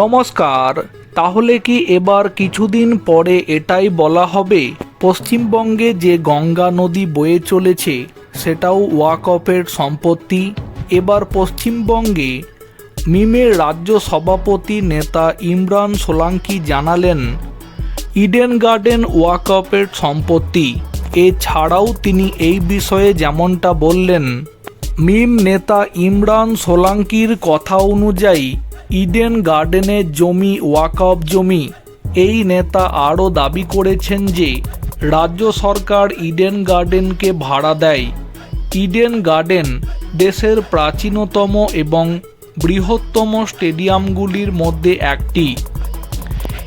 নমস্কার, তাহলে কি এবার কিছুদিন পরে এটাই বলা হবে? পশ্চিমবঙ্গে যে গঙ্গা নদী বয়ে চলেছে, সেটাও ওয়াকফের সম্পত্তি। এবার পশ্চিমবঙ্গে মিমের রাজ্য সভাপতি নেতা ইমরান সোলাঙ্কি জানালেন, ইডেন গার্ডেন ওয়াকফের সম্পত্তি। এছাড়াও তিনি এই বিষয়ে যেমনটা বললেন, মিম নেতা ইমরান সোলাঙ্কির কথা অনুযায়ী ইডেন গার্ডেনের জমি ওয়াকফ জমি। এই নেতা আরও দাবি করেছেন যে, রাজ্য সরকার ইডেন গার্ডেনকে ভাড়া দেয়। ইডেন গার্ডেন দেশের প্রাচীনতম এবং বৃহত্তম স্টেডিয়ামগুলির মধ্যে একটি।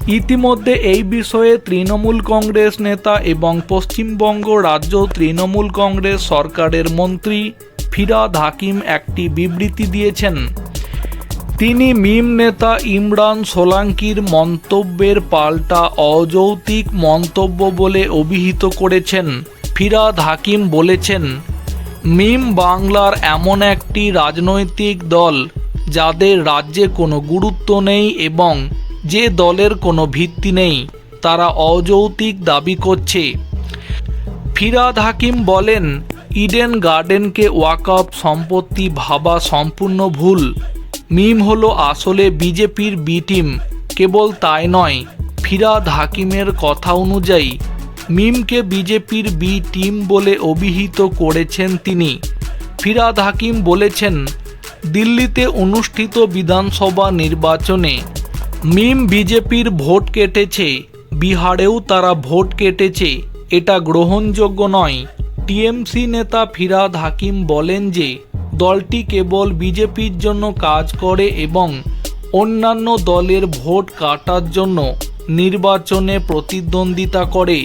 ইতিমধ্যে এই বিষয়ে তৃণমূল কংগ্রেস নেতা এবং পশ্চিমবঙ্গ রাজ্য তৃণমূল কংগ্রেস সরকারের মন্ত্রী ফিরাদ হাকিম একটি বিবৃতি দিয়েছেন। তিনি মিম নেতা ইমরান সোলাঙ্কির মন্তব্যের পাল্টা অযৌক্তিক মন্তব্য বলে অভিহিত করেছেন ফিরাদ হাকিম বলেছেন, মিম বাংলার এমন একটি রাজনৈতিক দল যাদের রাজ্যে কোনো গুরুত্ব নেই এবং যে দলের কোনো ভিত্তি নেই, তারা অযৌক্তিক দাবি করছে। ফিরাদ হাকিম বলেন, ইডেন গার্ডেনকে ওয়াকআপ সম্পত্তি ভাবা সম্পূর্ণ ভুল। মিম হলো আসলে বিজেপির বি টিম। কেবল তাই নয়, ফিরাদ হাকিমের কথা অনুযায়ী, মিমকে বিজেপির বি টিম বলে অভিহিত করেছেন তিনি। ফিরাদ হাকিম বলেছেন, দিল্লিতে অনুষ্ঠিত বিধানসভা নির্বাচনে মিম বিজেপির ভোট কেটেছে, বিহারেও তারা ভোট কেটেছে, এটা গ্রহণযোগ্য নয়। টিএমসি নেতা ফিরাদ হাকিম বলেন যে দলটি কেবল বিজেপির জন্য কাজ করে এবং অন্যান্য দলের ভোট কাটার জন্য নির্বাচনে প্রতিদ্বন্দ্বিতা করে।